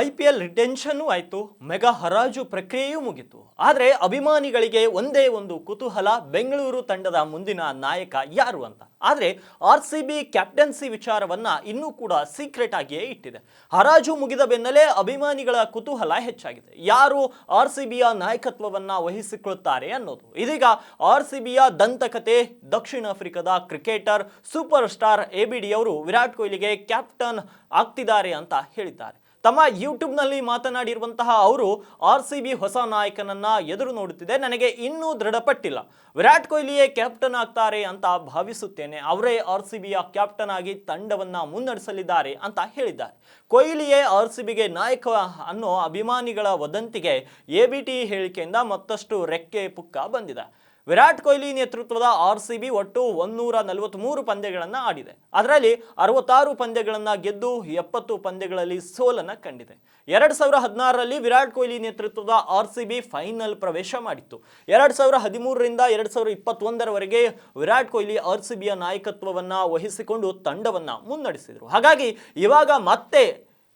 I P L ರಿಟೆನ್ಷನ್ನೂ ಆಯಿತು, mega ಹರಾಜು ಪ್ರಕ್ರಿಯೆಯೂ ಮುಗಿತು. ಆದರೆ ಅಭಿಮಾನಿಗಳಿಗೆ ಒಂದೇ ಒಂದು ಕುತೂಹಲ, ಬೆಂಗಳೂರು ತಂಡದ ಮುಂದಿನ ನಾಯಕ ಯಾರು ಅಂತ. ಆದರೆ ಆರ್ ಸಿ ಬಿ ಕ್ಯಾಪ್ಟನ್ಸಿ ವಿಚಾರವನ್ನು ಇನ್ನೂ ಕೂಡ ಸೀಕ್ರೆಟ್ ಆಗಿಯೇ ಇಟ್ಟಿದೆ. ಹರಾಜು ಮುಗಿದ ಬೆನ್ನಲ್ಲೇ ಅಭಿಮಾನಿಗಳ ಕುತೂಹಲ ಹೆಚ್ಚಾಗಿದೆ. ಯಾರು ಆರ್ ಸಿ ಬಿಯ ನಾಯಕತ್ವವನ್ನು ವಹಿಸಿಕೊಳ್ಳುತ್ತಾರೆ ಅನ್ನೋದು. ಇದೀಗ ಆರ್ ಸಿ ಬಿಯ ದಂತಕತೆ, ದಕ್ಷಿಣ ಆಫ್ರಿಕಾದ cricketer, super star A B D ಅವರು ವಿರಾಟ್ ಕೊಹ್ಲಿಗೆ ಕ್ಯಾಪ್ಟನ್ ಆಗ್ತಿದ್ದಾರೆ ಅಂತ ಹೇಳಿದ್ದಾರೆ. ತಮ್ಮ ಯೂಟ್ಯೂಬ್ನಲ್ಲಿ ಮಾತನಾಡಿರುವಂತಹ ಅವರು ಆರ್ ಸಿ ಬಿ ಹೊಸ ನಾಯಕನನ್ನ ಎದುರು ನೋಡುತ್ತಿದೆ. ನನಗೆ ಇನ್ನೂ ದೃಢಪಟ್ಟಿಲ್ಲ. ವಿರಾಟ್ ಕೊಹ್ಲಿಯೇ ಕ್ಯಾಪ್ಟನ್ ಆಗ್ತಾರೆ ಅಂತ ಭಾವಿಸುತ್ತೇನೆ. ಅವರೇ ಆರ್ ಸಿ ಬಿಯ ಕ್ಯಾಪ್ಟನ್ ಆಗಿ ತಂಡವನ್ನ ಮುನ್ನಡೆಸಲಿದ್ದಾರೆ ಅಂತ ಹೇಳಿದ್ದಾರೆ. ಕೊಹ್ಲಿಯೇ ಆರ್ ಸಿ ಬಿಗೆ ನಾಯಕ ಅನ್ನೋ ಅಭಿಮಾನಿಗಳ ವದಂತಿಗೆ ಎ ಬಿ ಟಿ ಹೇಳಿಕೆಯಿಂದ ಮತ್ತಷ್ಟು ರೆಕ್ಕೆ ಪುಕ್ಕ ಬಂದಿದೆ. ವಿರಾಟ್ ಕೊಹ್ಲಿ ನೇತೃತ್ವದ ಆರ್ ಸಿ ಬಿ ಒಟ್ಟು ಒಂದೂರ ನಲವತ್ತ್ಮೂರು ಪಂದ್ಯಗಳನ್ನು ಆಡಿದೆ. ಅದರಲ್ಲಿ ಅರವತ್ತಾರು ಪಂದ್ಯಗಳನ್ನು ಗೆದ್ದು ಎಪ್ಪತ್ತು ಪಂದ್ಯಗಳಲ್ಲಿ ಸೋಲನ್ನು ಕಂಡಿದೆ. ಎರಡು ಸಾವಿರ ಹದಿನಾರರಲ್ಲಿ ವಿರಾಟ್ ಕೊಹ್ಲಿ ನೇತೃತ್ವದ ಆರ್ ಸಿ ಬಿ ಫೈನಲ್ ಪ್ರವೇಶ ಮಾಡಿತ್ತು. ಎರಡು ಸಾವಿರ ಹದಿಮೂರರಿಂದ ಎರಡು ಸಾವಿರ ಇಪ್ಪತ್ತೊಂದರವರೆಗೆ ವಿರಾಟ್ ಕೊಹ್ಲಿ ಆರ್ ಸಿ ಬಿಯ ನಾಯಕತ್ವವನ್ನು ವಹಿಸಿಕೊಂಡು ತಂಡವನ್ನು ಮುನ್ನಡೆಸಿದರು. ಹಾಗಾಗಿ ಇವಾಗ ಮತ್ತೆ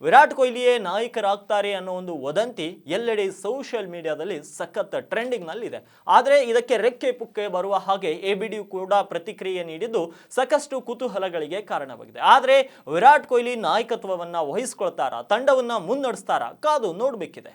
ವಿರಾಟ್ ಕೊಹ್ಲಿಯೇ ನಾಯಕರಾಗ್ತಾರೆ ಅನ್ನೋ ಒಂದು ವದಂತಿ ಎಲ್ಲೆಡೆ ಸೋಷಿಯಲ್ ಮೀಡಿಯಾದಲ್ಲಿ ಸಖತ್ ಟ್ರೆಂಡಿಂಗ್ನಲ್ಲಿದೆ ಆದರೆ ಇದಕ್ಕೆ ರೆಕ್ಕೆ ಪುಕ್ಕೆ ಬರುವ ಹಾಗೆ ಎ ಬಿ ಡಿ ಕೂಡ ಪ್ರತಿಕ್ರಿಯೆ ನೀಡಿದ್ದು ಸಾಕಷ್ಟು ಕುತೂಹಲಗಳಿಗೆ ಕಾರಣವಾಗಿದೆ. ಆದರೆ ವಿರಾಟ್ ಕೊಹ್ಲಿ ನಾಯಕತ್ವವನ್ನು ವಹಿಸ್ಕೊಳ್ತಾರಾ, ತಂಡವನ್ನು ಮುನ್ನಡೆಸ್ತಾರಾ, ಕಾದು ನೋಡಬೇಕಿದೆ.